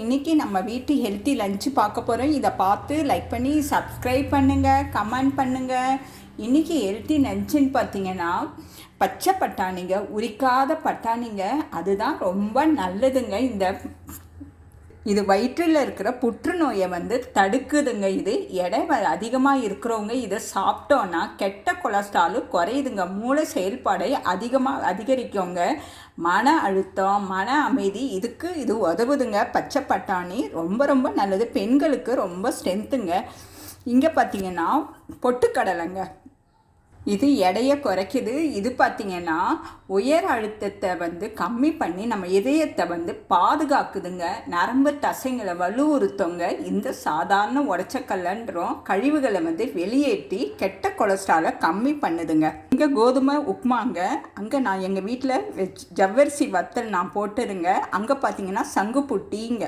இன்னைக்கு நம்ம வீட்டு ஹெல்த்தி லஞ்சு பார்க்க போகிறோம் இதை பார்த்து லைக் பண்ணி சப்ஸ்கிரைப் பண்ணுங்கள் கமெண்ட் பண்ணுங்கள் இன்னைக்கு ஹெல்த்தி லஞ்சுன்னு பார்த்தீங்கன்னா பச்சை பட்டாணிங்க உரிக்காத பட்டாணிங்க. அதுதான் ரொம்ப நல்லதுங்க இந்த இது வயிற்றில் இருக்கிற புற்றுநோயை வந்து தடுக்குதுங்க. இது எடை அதிகமாக இருக்கிறவங்க இதை சாப்பிட்டோன்னா கெட்ட கொலஸ்ட்ராலும் குறையுதுங்க. மூளை செயல்பாடை அதிகமாக அதிகரிக்கவங்க மன அழுத்தம் மன அமைதி இதுக்கு இது உதவுதுங்க. பச்சை பட்டாணி ரொம்ப ரொம்ப நல்லது. பெண்களுக்கு ரொம்ப ஸ்ட்ரென்த்துங்க இங்கே பார்த்தீங்கன்னா பொட்டுக்கடலைங்க. இது எடையை குறைக்குது. இது பார்த்திங்கன்னா உயர் அழுத்தத்தை வந்து கம்மி பண்ணி நம்ம இதயத்தை வந்து பாதுகாக்குதுங்க. நரம்பு தசைங்களை வலுவுறுத்தவங்க இந்த சாதாரண உடச்சக்கல்லன்றோம் கழிவுகளை வந்து வெளியேற்றி கெட்ட கொலஸ்ட்ராலை கம்மி பண்ணுதுங்க. இங்கே கோதுமை உப்புமாங்க அங்கே நான் எங்கள் வீட்டில் வெஜ் ஜவ்வரிசி வத்தல் நான் போட்டுருங்க அங்கே பார்த்தீங்கன்னா சங்கு புட்டிங்க